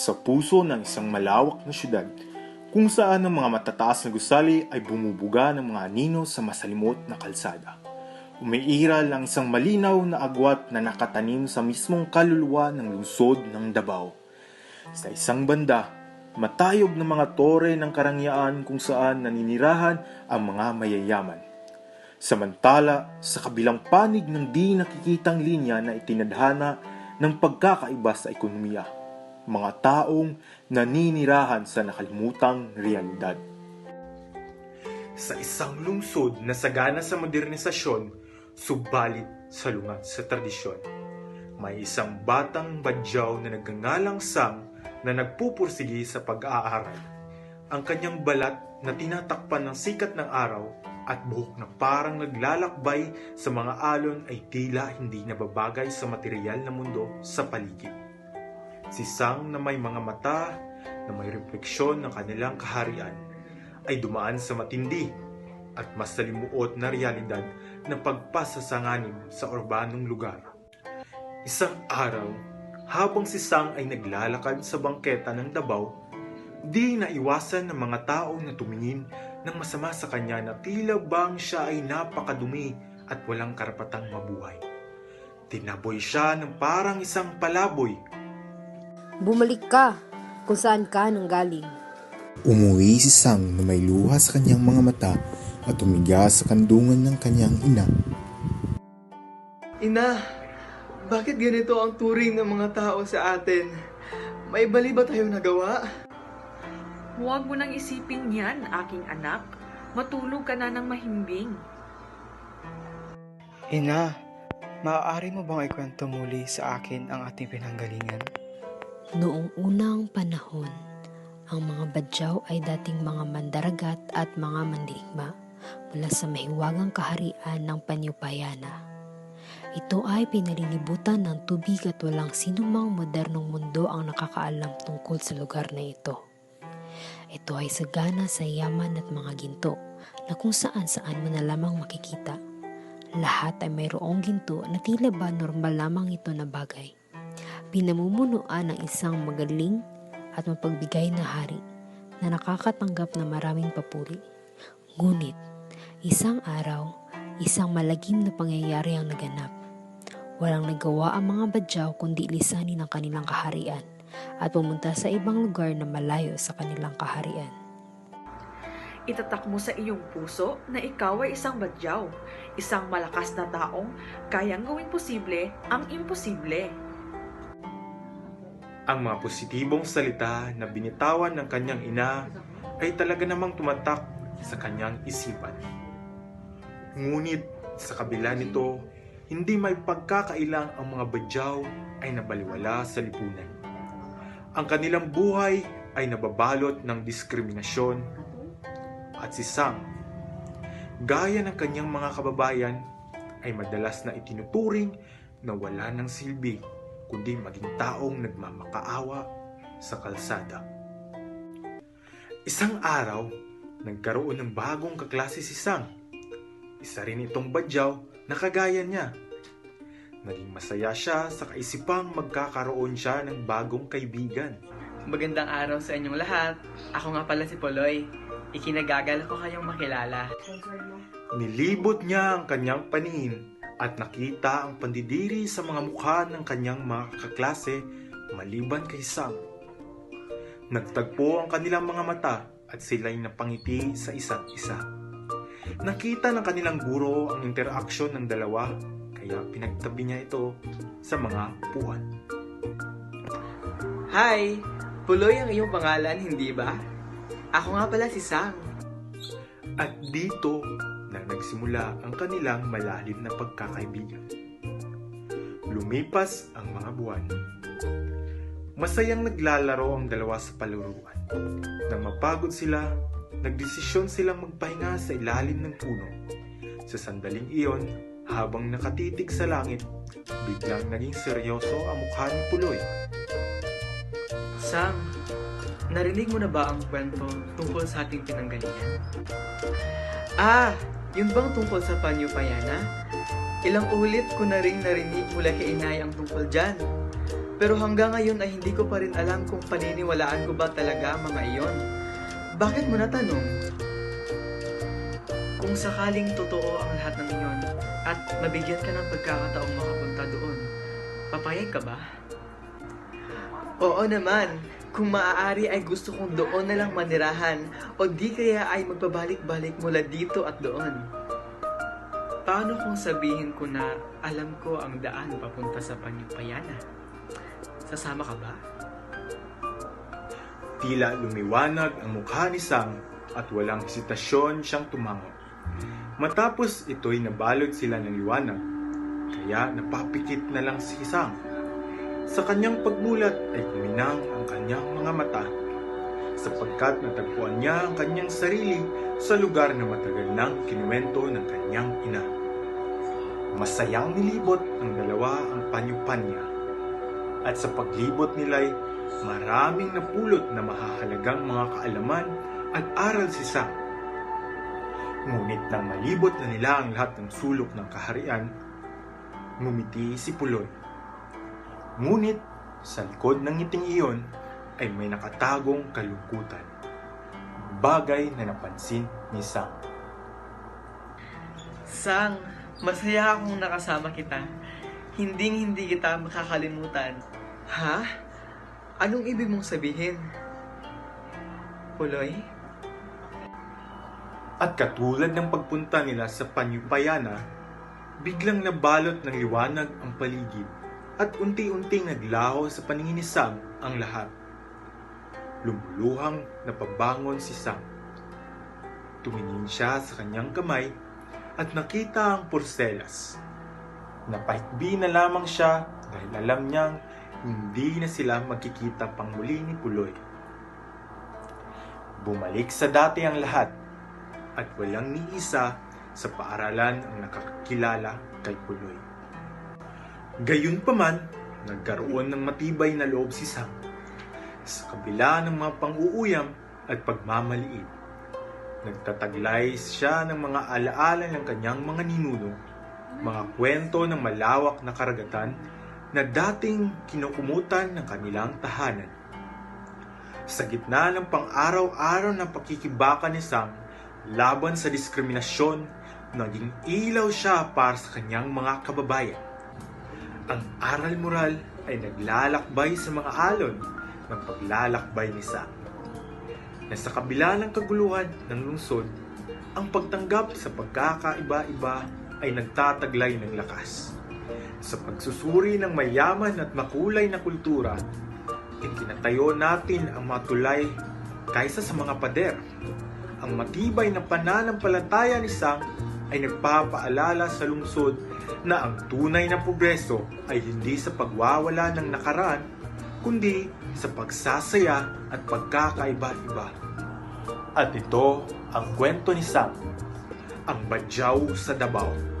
sa puso ng isang malawak na syudad kung saan ang mga matataas na gusali ay bumubuga ng mga anino sa masalimot na kalsada. Umiiral ang isang malinaw na agwat na nakatanim sa mismong kaluluwa ng lungsod ng Davao. Sa isang banda, matayog na mga tore ng karangyaan kung saan naninirahan ang mga mayayaman. Samantala, sa kabilang panig ng di nakikitang linya na itinadhana ng pagkakaiba sa ekonomiya, mga taong naninirahan sa nakalimutang realidad. Sa isang lungsod na sagana sa modernisasyon, subalit salungat sa tradisyon, may isang batang badyaw na nagngangalang Sam na nagpupursigi sa pag-aaral. Ang kanyang balat na tinatakpan ng sikat ng araw at buhok na parang naglalakbay sa mga alon ay tila hindi nababagay sa material na mundo sa paligid. Si Sang na may mga mata na may refleksyon ng kanilang kaharian ay dumaan sa matindi at mas salimuot na realidad ng pagpasasanganim sa urbanong lugar. Isang araw, habang si Sang ay naglalakad sa bangketa ng Davao, di naiwasan ng mga tao na tumingin ng masama sa kanya na tila bang siya ay napakadumi at walang karapatang mabuhay. Tinaboy siya ng parang isang palaboy. Bumalik ka kung saan ka nanggaling. Umuwi si Sang na may luha sa kanyang mga mata at tumiga sa kandungan ng kanyang ina. Ina, bakit ganito ang turing ng mga tao sa atin? May bali ba tayong nagawa? Huwag mo nang isipin yan, aking anak. Matulog ka na ng mahimbing. Ina, maaari mo bang ikwento muli sa akin ang ating pinanggalingan? Noong unang panahon, ang mga badyaw ay dating mga mandaragat at mga mandirigma mula sa mahiwagang kaharian ng Panyupayana. Ito ay pinalilibutan ng tubig at walang sinumang modernong mundo ang nakakaalam tungkol sa lugar na ito. Ito ay sagana sa yaman at mga ginto na kung saan saan mo na lamang makikita. Lahat ay mayroong ginto na tila ba normal lamang ito na bagay. Pinamumunuan ng isang magaling at mapagbigay na hari na nakakatanggap ng maraming papuri. Ngunit, isang araw, isang malagim na pangyayari ang naganap. Walang nagawa ang mga badyaw kundi lisanin ang kanilang kaharian at pumunta sa ibang lugar na malayo sa kanilang kaharian. Itatak mo sa iyong puso na ikaw ay isang badyaw, isang malakas na taong kayang gawing posible ang imposible. Ang mga positibong salita na binitawan ng kanyang ina ay talaga namang tumatak sa kanyang isipan. Ngunit sa kabila nito, hindi may pagkakailang ang mga badyaw ay nabaliwala sa lipunan. Ang kanilang buhay ay nababalot ng diskriminasyon at si Sam, gaya ng kanyang mga kababayan, ay madalas na itinuturing na wala ng silbi kundi maging taong nagmamakaawa sa kalsada. Isang araw, nagkaroon ng bagong kaklase si Sang. Isa rin itong badyaw na kagaya niya. Naging masaya siya sa kaisipang magkakaroon siya ng bagong kaibigan. Magandang araw sa inyong lahat. Ako nga pala si Poloy. Ikinagagal ko kayong makilala. Nilibot niya ang kanyang paningin at nakita ang pandidiri sa mga mukha ng kanyang mga kaklase maliban kay Sam. Nagtagpo ang kanilang mga mata at sila'y napangiti sa isa't isa. Nakita ng kanilang guro ang interaksyon ng dalawa kaya pinagtabi niya ito sa mga upuan. Hi! Puloy ang iyong pangalan, hindi ba? Ako nga pala si Sang. At dito na nagsimula ang kanilang malalim na pagkakaibigan. Lumipas ang mga buwan. Masayang naglalaro ang dalawa sa paluruan. Nang mapagod sila, nagdesisyon silang magpahinga sa ilalim ng puno. Sa sandaling iyon, habang nakatitig sa langit, biglang naging seryoso ang mukha ni Puloy. Sang, narinig mo na ba ang kwento tungkol sa ating pinanggalingan? Ah, yun bang tungkol sa Panyo Payana? Ilang ulit ko na rin narinig mula kay inay ang tungkol dyan. Pero hanggang ngayon ay hindi ko pa rin alam kung paniniwalaan ko ba talaga ang mga iyon. Bakit mo natanong? Kung sakaling totoo ang lahat ng iyon at mabigyan ka ng pagkakataong makapunta doon, papayag ka ba? Oo naman. Kung maaari ay gusto kong doon na lang manirahan o di kaya ay magbabalik-balik mula dito at doon. Paano kung sabihin ko na alam ko ang daan papunta sa Panyupayana? Sasama ka ba? Tila lumiwanag ang mukha ni Sam at walang hesitasyon siyang tumango. Matapos ito'y nabalot sila ng liwanag, kaya napapikit na lang si Sam. Sa kanyang pagmulat ay kuminang ang kanyang mga mata sapagkat natagpuan niya ang kanyang sarili sa lugar na matagal nang kinuwento ng kanyang ina. Masayang nilibot ng dalawa ang panyupan niya. At sa paglibot nila'y maraming napulot na mahahalagang mga kaalaman at aral si Sam. Ngunit nang malibot na nila ang lahat ng sulok ng kaharian, ngumiti si Puloy. Ngunit sa likod ng ngiting iyon ay may nakatagong kalungkutan. Bagay na napansin ni Sam. Sang, masaya akong nakasama kita. Hinding hindi kita makakalimutan. Ha? Anong ibig mong sabihin? Puloy? At katulad ng pagpunta nila sa Panyupayana, biglang nabalot ng liwanag ang paligid at unti-unting naglaho sa paningin ni Sam ang lahat. Lumuluhang napabangon si Sam. Tumingin siya sa kanyang kamay at nakita ang porselas. Napahikbi na lamang siya dahil alam niyang hindi na sila magkikita pang muli ni Puloy. Bumalik sa dati ang lahat at walang ni isa sa paaralan ang nakakilala kay Puloy. Gayunpaman, nagkaroon ng matibay na loob si Sam sa kabila ng mga pang-uuyam at pagmamaliit. Nagtataglay siya ng mga alaala ng kanyang mga ninuno, mga kwento ng malawak na karagatan na dating kinukumutan ng kanilang tahanan. Sa gitna ng pang-araw-araw na pakikibaka ni Sam laban sa diskriminasyon, naging ilaw siya para sa kanyang mga kababayan. Ang aral moral ay naglalakbay sa mga alon ng paglalakbay ni Sam. Na sa kabila ng kaguluhan ng lungsod, ang pagtanggap sa pagkakaiba-iba ay nagtataglay ng lakas. Sa pagsusuri ng mayaman at makulay na kultura, itinatayo natin ang mga tulay kaysa sa mga pader. Ang matibay na pananampalataya ni Sang ay nagpapaalala sa lungsod na ang tunay na progreso ay hindi sa pagwawala ng nakaraan, kundi sa pagsasaya at pagkakaiba-iba. At ito ang kwento ni Sam, ang badyaw sa Davao.